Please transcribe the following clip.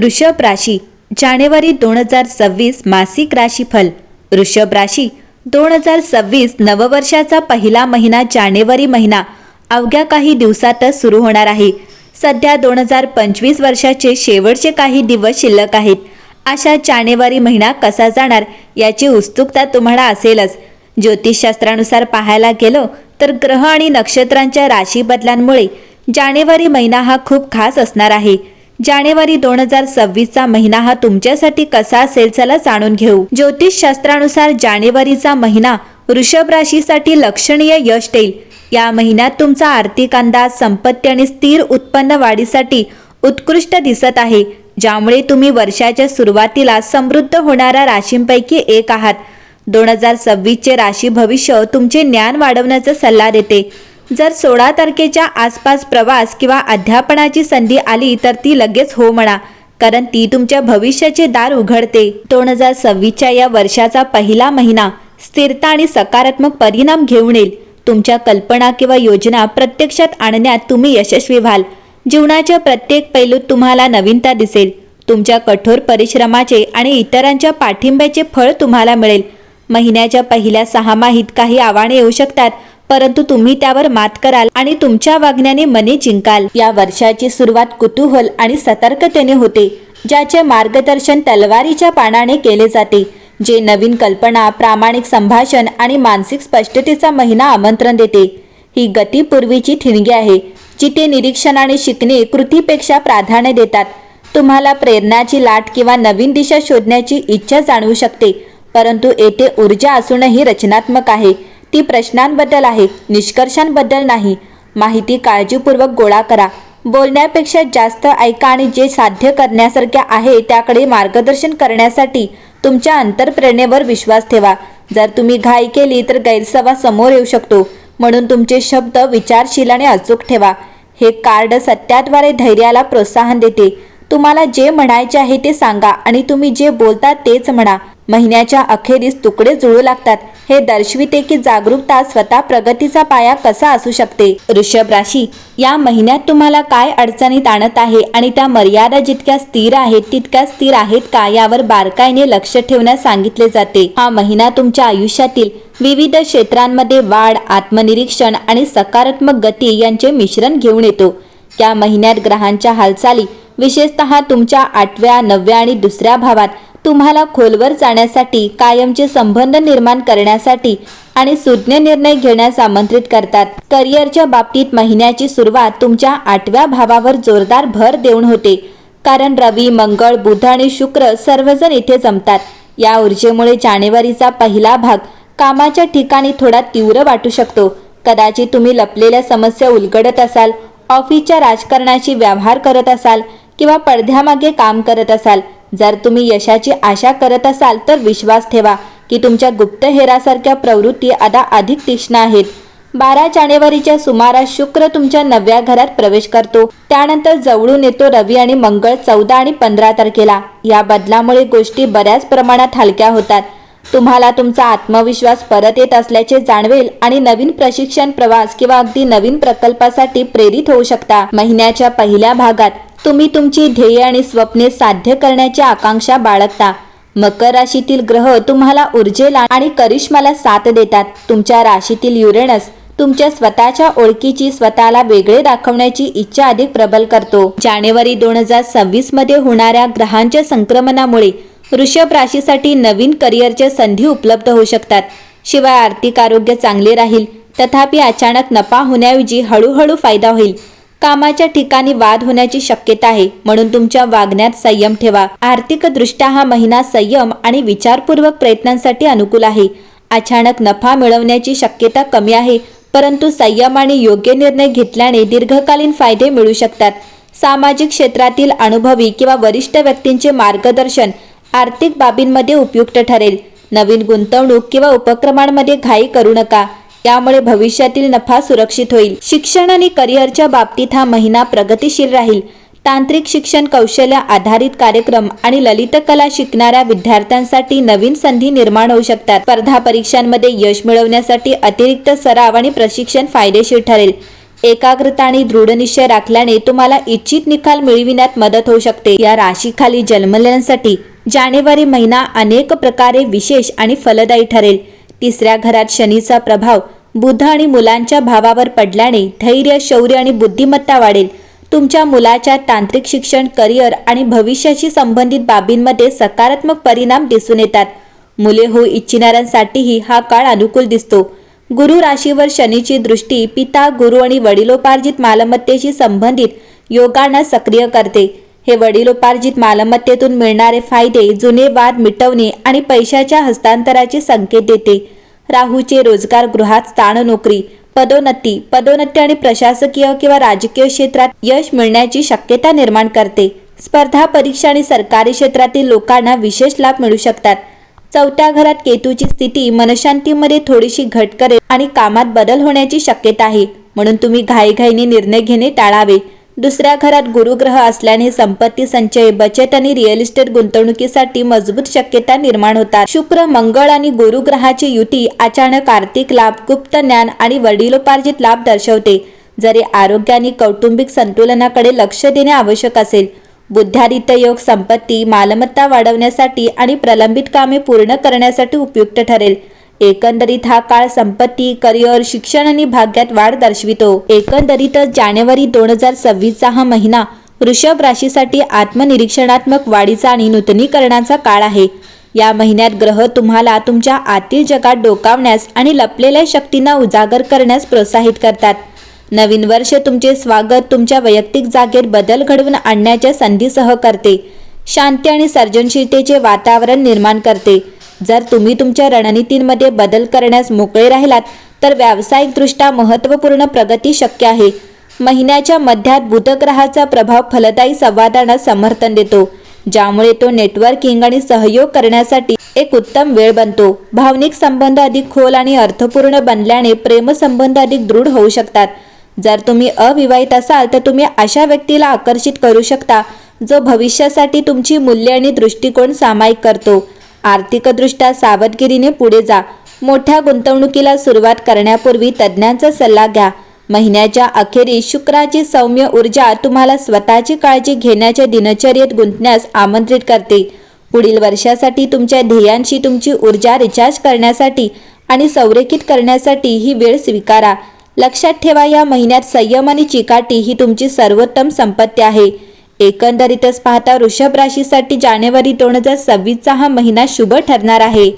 ऋषभ राशी जानेवारी दोन हजार सव्वीस मासिक राशीफल. ऋषभ राशी दोन हजार सव्वीस नववर्षाचा पहिला महिना जानेवारी महिना. अवघ्या काही दिवसातच सुरू होणार आहे. सध्या दोन हजार पंचवीस वर्षाचे शेवटचे काही दिवस शिल्लक आहेत. अशा जानेवारी महिना कसा जाणार याची उत्सुकता तुम्हाला असेलच. ज्योतिषशास्त्रानुसार पाहायला गेलो तर ग्रह आणि नक्षत्रांच्या राशी बदलांमुळे जानेवारी महिना हा खूप खास असणार आहे. जानेवारी दोन हजार सव्वीसचा महिना हा तुमच्यासाठी कसा असेल चला जाणून घेऊ. ज्योतिषशास्त्रानुसार जानेवारीचा महिना वृषभ राशीसाठी लक्षणीय यश देईल. या महिन्यात तुमचा आर्थिक अंदाज संपत्ती आणि स्थिर उत्पन्न वाढीसाठी उत्कृष्ट दिसत आहे. ज्यामुळे तुम्ही वर्षाच्या सुरुवातीला समृद्ध होणाऱ्या राशींपैकी एक आहात. दोन हजार सव्वीसचे राशी भविष्य तुमचे ज्ञान वाढवण्याचा सल्ला देते. जर सोळा तारखेच्या आसपास प्रवास किंवा अध्यापनाची संधी आली तर ती लगेच हो म्हणा कारण ती तुमच्या भविष्याचे दार उघडते. दोन हजार सव्वीसच्या या वर्षाचा पहिला महिना स्थिरता आणि सकारात्मक परिणाम घेऊन येईल. तुमच्या कल्पना किंवा योजना प्रत्यक्षात आणण्यात तुम्ही यशस्वी व्हाल. जीवनाच्या प्रत्येक पैलूत तुम्हाला नवीनता दिसेल. तुमच्या कठोर परिश्रमाचे आणि इतरांच्या पाठिंब्याचे फळ तुम्हाला मिळेल. महिन्याच्या पहिल्या सहामाहीत काही आव्हाने येऊ शकतात परंतु तुम्ही त्यावर मात कराल आणि तुमच्या वागण्याने मने जिंकाल. या वर्षाची सुरुवात कुतूहल आणि सतर्कतेने होते ज्याचे मार्गदर्शन तलवारीच्या पानाने केले जाते जे नवीन कल्पना प्रामाणिक संभाषण आणि मानसिक स्पष्टतेचा महिना आमंत्रण देते. ही गतीपूर्वीची ठिणगी आहे जिथे निरीक्षण आणि शिकणे कृतीपेक्षा प्राधान्य देतात. तुम्हाला प्रेरणाची लाट किंवा नवीन दिशा शोधण्याची इच्छा जाणवू शकते परंतु येथे ऊर्जा असूनही रचनात्मक आहे. ती प्रश्नांबद्दल आहे निष्कर्षांबद्दल नाही. माहिती काळजीपूर्वक गोळा करा. बोलण्यापेक्षा जास्त ऐका आणि जे साध्य करण्यासारखे आहे त्याकडे मार्गदर्शन करण्यासाठी तुमच्या अंतरप्रेरणेवर विश्वास ठेवा. जर तुम्ही घाई केली तर गैरसवा समोर येऊ शकतो. म्हणून तुमचे शब्द विचारशील आणि अचूक ठेवा. हे कार्ड सत्याद्वारे धैर्याला प्रोत्साहन देते. तुम्हाला जे म्हणायचे आहे ते सांगा आणि तुम्ही जे बोलता तेच म्हणा. महिन्याच्या अखेरीस तुकडे जुळू लागतात. हे दर्शविते की जागरूकता स्वतः प्रगतीचा पाया कसा असू शकते? ऋषभ राशी या महिन्यात तुम्हाला काय अडचणीत आणत आहे आणि त्या मर्यादा जितक्या स्थिर आहेत तितक्या स्थिर आहेत का यावर बारकाईने लक्ष ठेवण्यास सांगितले जाते. हा महिना तुमच्या आयुष्यातील विविध क्षेत्रांमध्ये वाढ आत्मनिरीक्षण आणि सकारात्मक गती यांचे मिश्रण घेऊन येतो. या महिन्यात ग्रहांच्या हालचाली विशेषतः तुमच्या आठव्या नवव्या आणि दुसऱ्या भावात तुम्हाला खोलवर जाण्यासाठी कायमचे संबंध निर्माण करण्यासाठी आणि सुज्ञ निर्णय घेण्यास आमंत्रित करतात. करिअरच्या बाबतीत महिन्याची सुरुवात तुमच्या आठव्या भावावर जोरदार भर देऊन होते. कारण रवी मंगळ बुध आणि शुक्र सर्वजण इथे जमतात. या ऊर्जेमुळे जानेवारीचा पहिला भाग कामाच्या ठिकाणी थोडा तीव्र वाटू शकतो. कदाचित तुम्ही लपलेल्या समस्या उलगडत असाल ऑफिसच्या राजकारणाशी व्यवहार करत असाल किंवा पडद्यामागे काम करत असाल. जर तुम्ही यशाची आशा करत असाल तर विश्वास ठेवा की तुमच्या गुप्तहेरासारख्या प्रवृत्ती आता अधिक तीक्ष्ण आहेत. बारा जानेवारीच्या सुमारास शुक्र तुमच्या नव्या घरात प्रवेश करतो. त्यानंतर जवळून येतो रवी आणि मंगळ चौदा आणि पंधरा तारखेला. या बदलामुळे गोष्टी बऱ्याच प्रमाणात हलक्या होतात. तुम्हाला तुमचा आत्मविश्वास परत येत असल्याचे जाणवेल आणि नवीन प्रशिक्षण प्रवास किंवा अगदी नवीन प्रकल्पासाठी प्रेरित होऊ शकता. महिन्याच्या पहिल्या भागात तुम्ही तुमची ध्येय आणि स्वप्ने साध्य करण्याची आकांक्षा बाळगता. मकर राशीतील ग्रह तुम्हाला ऊर्जेला आणि करिश्माला साथ देतात. तुमच्या राशीतील युरेनस तुमच्या स्वतःच्या ओळखीची स्वतःला वेगळे दाखवण्याची इच्छा अधिक प्रबल करतो. जानेवारी दोन हजार सव्वीसमध्ये होणाऱ्या ग्रहांच्या संक्रमणामुळे वृषभ राशीसाठी नवीन करिअरच्या संधी उपलब्ध होऊ शकतात. शिवाय आर्थिक आरोग्य चांगले राहील. तथापि अचानक नफा होण्याऐवजी हळूहळू फायदा होईल. कामाच्या ठिकाणी वाद होण्याची शक्यता आहे. म्हणून तुमच्या वागण्यात संयम ठेवा. आर्थिकदृष्ट्या हा महिना संयम आणि विचारपूर्वक प्रयत्नांसाठी अनुकूल आहे. अचानक नफा मिळवण्याची शक्यता कमी आहे परंतु संयम आणि योग्य निर्णय घेतल्याने दीर्घकालीन फायदे मिळू शकतात. सामाजिक क्षेत्रातील अनुभवी किंवा वरिष्ठ व्यक्तींचे मार्गदर्शन आर्थिक बाबींमध्ये उपयुक्त ठरेल. नवीन गुंतवणूक किंवा उपक्रमांमध्ये घाई करू नका. यामुळे भविष्यातील नफा सुरक्षित होईल. शिक्षण आणि करिअरच्या बाबतीत हा महिना प्रगतिशील राहील. तांत्रिक शिक्षण कौशल्य आधारित कार्यक्रम आणि ललित कला शिकणाऱ्या विद्यार्थ्यांसाठी नवीन संधी निर्माण होऊ शकतात. स्पर्धा परीक्षांमध्ये यश मिळवण्यासाठी अतिरिक्त सराव आणि प्रशिक्षण फायदेशीर ठरेल. एकाग्रता आणि दृढनिश्चय राखल्याने तुम्हाला इच्छित निकाल मिळविण्यात मदत होऊ शकते. या राशीखाली जन्मलेल्यांसाठी जानेवारी महिना अनेक प्रकारे विशेष आणि फलदायी ठरेल. तिसऱ्या घरात शनीचा प्रभाव बुद्ध आणि मुलांच्या भावावर पडल्याने धैर्य शौर्य आणि बुद्धिमत्ता वाढेल. तुमच्या मुलाच्या तांत्रिक शिक्षण करिअर आणि भविष्याशी संबंधित बाबींमध्ये सकारात्मक परिणाम दिसून येतात. मुले होऊ इच्छिणाऱ्यांसाठीही हा काळ अनुकूल दिसतो. गुरु राशीवर शनीची दृष्टी पिता गुरु आणि वडिलोपार्जित मालमत्तेशी संबंधित योगांना सक्रिय करते. हे वडिलोपार्जित मालमत्तेतून मिळणारे फायदे जुने वाद मिटवणे आणि पैशाच्या हस्तांतराचे संकेत देते. राहूचे रोजगार गृहात स्थान नोकरी पदोन्नती पदोन्नती आणि प्रशासकीय किंवा राजकीय क्षेत्रात यश मिळण्याची शक्यता निर्माण करते. स्पर्धा परीक्षा आणि सरकारी क्षेत्रातील लोकांना विशेष लाभ मिळू शकतात. चौथ्या घरात केतूची स्थिती मनशांतीमध्ये थोडीशी घट करेल आणि कामात बदल होण्याची शक्यता आहे. म्हणून तुम्ही घाईघाईने निर्णय घेणे टाळावे. दुसऱ्या घरात गुरुग्रह असल्याने संपत्ती संचय बचत आणि रिअल इस्टेट गुंतवणुकीसाठी मजबूत शक्यता निर्माण होतात. शुक्र मंगळ आणि गुरुग्रहाची युती अचानक आर्थिक लाभ गुप्त ज्ञान आणि वडिलोपार्जित लाभ दर्शवते. जरी आरोग्य आणि कौटुंबिक संतुलनाकडे लक्ष देणे आवश्यक असेल बुद्धादित्य योग संपत्ती मालमत्ता वाढवण्यासाठी आणि प्रलंबित कामे पूर्ण करण्यासाठी उपयुक्त ठरेल. एकंदरीत हा काळ संपत्ती करिअर शिक्षण आणि भाग्यात वाढ दर्शवितो. एकंदरीतच जानेवारी दोन हजार सव्वीसचा हा महिना वृषभ राशीसाठी आत्मनिरीक्षणात्मक वाढीचा आणि नूतनीकरणाचा काळ आहे. या महिन्यात ग्रह तुम्हाला तुमच्या आतील जगात डोकावण्यास आणि लपलेल्या शक्तींना उजागर करण्यास प्रोत्साहित करतात. नवीन वर्ष तुमचे स्वागत तुमच्या वैयक्तिक जागेत बदल घडवून आणण्याच्या संधीसह करते शांती आणि सर्जनशीलतेचे वातावरण निर्माण करते. जर तुम्ही तुमच्या रणनीतींमध्ये बदल करण्यास मोकळे राहिलात तर व्यावसायिकदृष्ट्या महत्त्वपूर्ण प्रगती शक्य आहे. महिन्याच्या मध्यात बुधग्रहाचा प्रभाव फलदायी संवादांना समर्थन देतो ज्यामुळे तो नेटवर्किंग आणि सहयोग करण्यासाठी एक उत्तम वेळ बनतो. भावनिक संबंध अधिक खोल आणि अर्थपूर्ण बनल्याने प्रेमसंबंध अधिक दृढ होऊ शकतात. जर तुम्ही अविवाहित असाल तर तुम्ही अशा व्यक्तीला आकर्षित करू शकता जो भविष्यासाठी तुमची मूल्ये आणि दृष्टिकोन सामायिक करतो. आर्थिकदृष्ट्या सावधगिरीने पुढे जा. मोठ्या गुंतवणुकीला सुरुवात करण्यापूर्वी तज्ज्ञांचा सल्ला घ्या. महिन्याच्या अखेरीस शुक्राची सौम्य ऊर्जा तुम्हाला स्वतःची काळजी घेण्याच्या दिनचर्येत गुंतण्यास आमंत्रित करते. पुढील वर्षासाठी तुमच्या ध्येयांशी तुमची ऊर्जा रिचार्ज करण्यासाठी आणि संरेखित करण्यासाठी ही वेळ स्वीकारा. लक्षात ठेवा या महिन्यात संयम आणि चिकाटी ही तुमची सर्वोत्तम संपत्ती आहे. एकंदरीतच पाहता वृषभ राशीसाठी जानेवारी दोन हजार सव्वीसचा हा महिना शुभ ठरणार आहे.